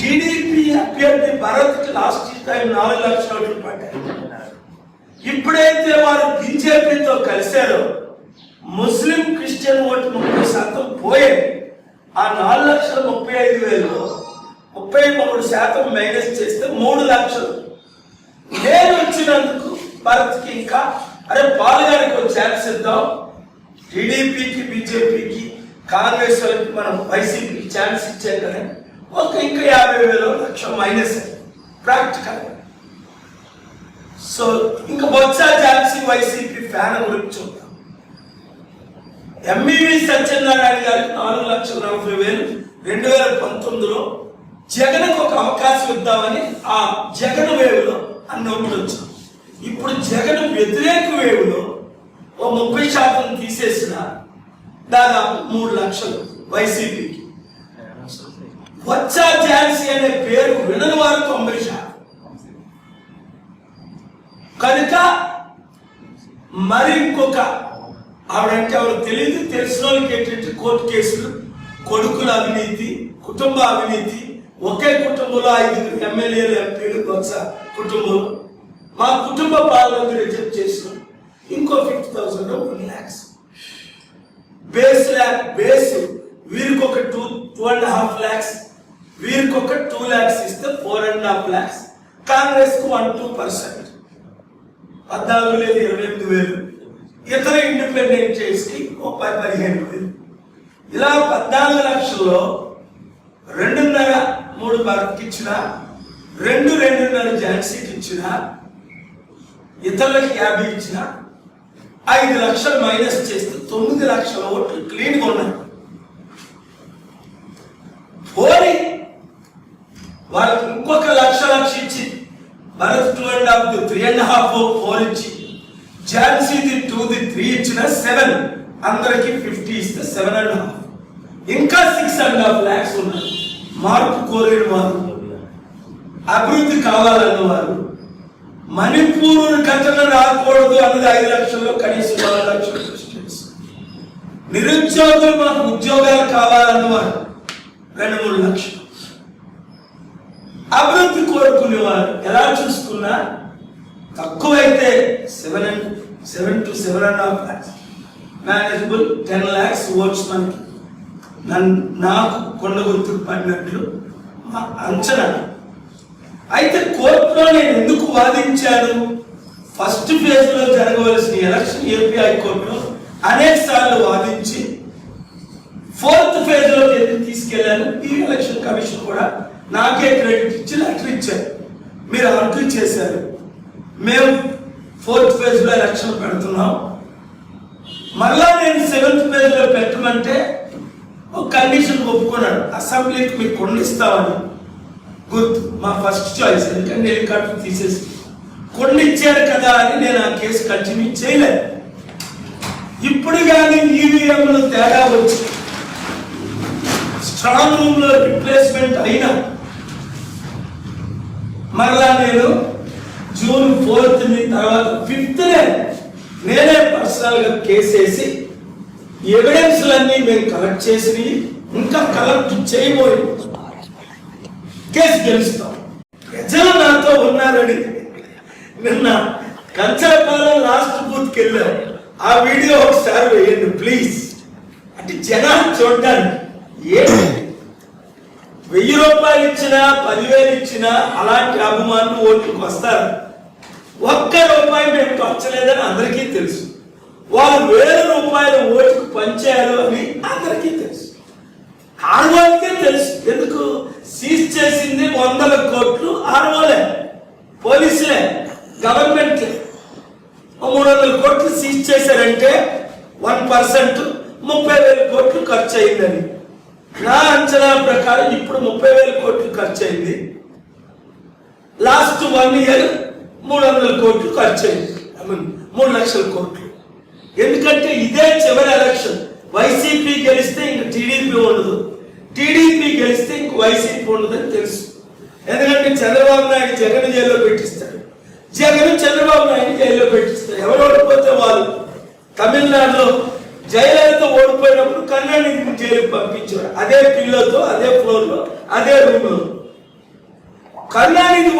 TDP అభ్యర్థి Bharat last time నాలుగు లక్షల ఓట్లు పడ్డాయి ఇప్పుడైతే వారు బీజేపీతో కలిశారో ముస్లిం క్రిస్టియన్ ఓటు ముప్పై శాతం పోయే ఆ నాలుగు లక్షల ముప్పై ఐదు వేలు ముప్పై మూడు శాతం మైనస్ చేస్తే మూడు లక్షలు. నేను వచ్చినందుకు భరత్కి ఇంకా అరే పాలుగారికి ఒక ఛాన్స్ ఇద్దాం. టీడీపీకి బీజేపీకి కాంగ్రెస్ వాళ్ళకి మనం వైసీపీకి ఛాన్స్ ఇచ్చాం కదా. ఒక ఇంకా యాభై వేలు లక్ష మైనస్ ప్రాక్టికల్ సో ఇంకా బొత్స ఝాన్సీ వైసీపీ ఫ్యాన్ గురించి చూద్దాం. ఎంఈవి సత్యనారాయణ గారికి నాలుగు లక్షల నలభై వేలు రెండు వేల పంతొమ్మిదిలో జగన్కు ఒక అవకాశం ఇద్దామని ఆ జగన్ వేవులో అన్ని వచ్చాం ఇప్పుడు జగన్ వ్యతిరేక వేవులో ఓ ముప్పై శాతం తీసేసిన దాదాపు మూడు లక్షలు వైసీపీకి. వచ్చా ఝాన్సీ అనే పేరు వినని వారు తొంభై శాతం. కనుక మరి ఇంకొక ఆవిడంటే ఆవిడ తెలియదు తెలిసిన వాళ్ళకి ఏంటంటే కోర్టు కేసులు కొడుకుల అవినీతి కుటుంబ అవినీతి ఒకే కుటుంబంలో ఐదుగురు ఎమ్మెల్యేలు ఎంపీలు బొత్స కుటుంబం మా కుటుంబ పాలన రిజెక్ట్ చేసిన ఇంకో fifty thousand one lakhs base lakh base వీరికి ఒక two two and half lakhs వీరికి ఒక టూ ల్యాక్స్ ఇస్తే ఫోర్ అండ్ హాఫ్ ల్యాక్స్ కాంగ్రెస్కు వన్ టూ పర్సెంట్ పద్నాలుగు లేదు ఇరవై ఎనిమిది వేలు. ఇతర ఇండిపెండెంట్ చేసి ముప్పై పదిహేను వేలు. ఇలా పద్నాలుగు లక్షల్లో రెండున్నర మూడు భారత్కి ఇచ్చిన రెండు రెండున్నర ఝాన్సీకి ఇచ్చిన ఇతరులకు యాభై ఇచ్చిన ఐదు లక్షలు మైనస్ చేస్తే తొమ్మిది లక్షల ఓట్లు క్లీన్గా ఉన్నాయి పోని వాళ్ళకి ఇంకొక లక్ష లక్ష ఇచ్చి Bharat and half the three and half four ఇచ్చి Jhansi the two the three ఇచ్చిన సెవెన్ అందరికి ఫిఫ్టీ ఇస్తే సెవెన్ అండ్ హాఫ్ ఇంకా సిక్స్ అండ్ హాఫ్ ల్యాక్స్ ఉన్నారు మార్పు కోరిన వారు. అభివృద్ధి కావాలన్న వారు. మణిపూర్ ఘటన రాకూడదు అన్నది ఐదు లక్షల్లో కనీసం నాలుగు లక్షలు నిరుద్యోగులు మనకు ఉద్యోగాలు కావాలన్నవారు రెండు మూడు లక్షలు. అభివృద్ధి కోరుకునేవారు. ఎలా చూసుకున్నా తక్కువైతే seven and seven to seven and half lakhs manageable ten lakhs votes మనకి. నన్ను నాకు కొండ గుర్తుకు పడినట్లు మా అంచనా. అయితే కోర్టులో నేను ఎందుకు వాదించాను? ఫస్ట్ ఫేజ్లో జరగవలసిన ఎలక్షన్ ఏపీ హైకోర్టులో అనేక సార్లు వాదించి ఫోర్త్ ఫేజ్లో ఎందుకు తీసుకెళ్ళాను ఈ ఎలక్షన్ కమిషన్ కూడా నాకే క్రెడిట్ ఇచ్చి లెటర్ ఇచ్చారు. మీరు ఆర్గ్యూ చేశారు. మేము ఫోర్త్ ఫేజ్లో ఎలక్షన్ పెడుతున్నాం. మళ్ళా నేను సెవెంత్ ఫేజ్లో పెట్టమంటే ఒక కండిషన్ ఒప్పుకున్నాడు. అసెంబ్లీకి మీకు కొండ ఇస్తామని. గుర్తు మా ఫస్ట్ చాయిస్ ఎందుకంటే హెలికాప్టర్ తీసేసి. కొండ కదా అని నేను ఆ కేసు కంటిన్యూ చేయలేదు. ఇప్పుడు కానీ ఈవీఎంలు తేడా వచ్చి స్ట్రాంగ్ రూమ్లో రిప్లేస్మెంట్ అయినా మరలా నేను జూన్ ఫోర్త్ తర్వాత ఫిఫ్త్ నేనే పర్సనల్గా కేసేసి ఎవిడెన్స్లన్నీ మేము కలెక్ట్ చేసి ఇంకా కలెక్ట్ చేయబోయి కేసు గెలుస్తాం. ప్రజలు నాతో ఉన్నారని నిన్న కంచరపాలెం లాస్ట్ బూత్కి వెళ్ళాం. ఆ వీడియో ఒకసారి వేయండి ప్లీజ్ అంటే జనాలు చూడడానికి ఏంటి వెయ్యి రూపాయలు ఇచ్చినా పదివేలు ఇచ్చినా అలాంటి అభిమానులు ఓటుకు వస్తారు. ఒక్క రూపాయి మేము పంచలేదని అందరికీ తెలుసు. వాళ్ళు వేల రూపాయలు ఓటుకు పంచారు అని అందరికీ తెలుసు. ఆడవాళ్ళకే తెలుసు. ఎందుకు? సీజ్ చేసింది వందల కోట్లు ఆడవాళ్ళే పోలీసులే గవర్నమెంట్లే. మూడు వందల కోట్లు సీజ్ చేశారంటే వన్ పర్సెంట్ ముప్పై వేల కోట్లు ఖర్చు అయిందని నా అంచనా ప్రకారం ఇప్పుడు ముప్పై వేల కోట్లు ఖర్చు అయింది లాస్ట్ వన్ ఇయర్ మూడు వందల కోట్లు ఖర్చు అయింది ఐ మీన్ మూడు లక్షల కోట్లు. ఎందుకంటే ఇదే చివరి ఎలక్షన్. వైసీపీ గెలిస్తే ఇంక టీడీపీ ఉండదు. టీడీపీ గెలిస్తే ఇంక వైసీపీ ఉండదని తెలుసు. ఎందుకంటే చంద్రబాబు నాయుడు జగన్ జైల్లో పెట్టిస్తాడు. జగన్ చంద్రబాబు నాయుడు జైల్లో పెట్టిస్తాడు. ఎవరు ఓడిపోతే వాళ్ళు? తమిళనాడులో జయలలిత ఓడిపోయినప్పుడు కరుణానిధిని జైలుకి పంపించారు అదే పిల్లతో అదే ఫ్లోర్లో అదే రూమ్లో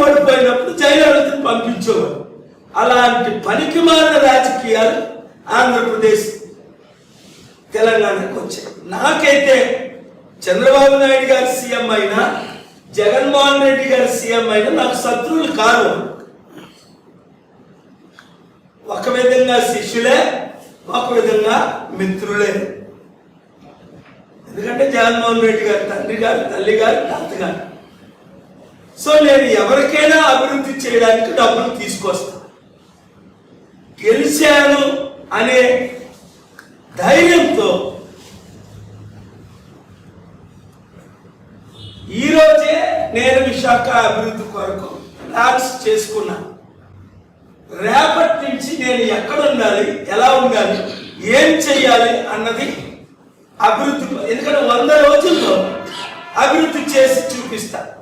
ఓడిపోయినప్పుడు జయలలితను పంపించేవారు అలాంటి పనికి మారిన రాజకీయాలు ఆంధ్రప్రదేశ్ తెలంగాణకు వచ్చాయి. నాకైతే చంద్రబాబు నాయుడు గారు సీఎం అయినా జగన్మోహన్ రెడ్డి గారు సీఎం అయినా నాకు శత్రువులు కాదు ఒక విధంగా శిష్యులే ఒక విధంగా మిత్రులే. ఎందుకంటే జగన్మోహన్ రెడ్డి గారు తండ్రి గారు తల్లి గారు తాత గారు. సో నేను ఎవరికైనా అభివృద్ధి చేయడానికి డబ్బులు తీసుకొస్తాను గెలిచాను అనే ధైర్యంతో ఈరోజే నేను విశాఖ అభివృద్ధి కొరకు ప్లాన్స్ చేసుకున్నాను రేపటి నుంచి నేను ఎక్కడ ఉండాలి? ఎలా ఉండాలి? ఏం చెయ్యాలి అన్నది అభివృద్ధి ఎందుకంటే వంద రోజుల్లో అభివృద్ధి చేసి చూపిస్తాను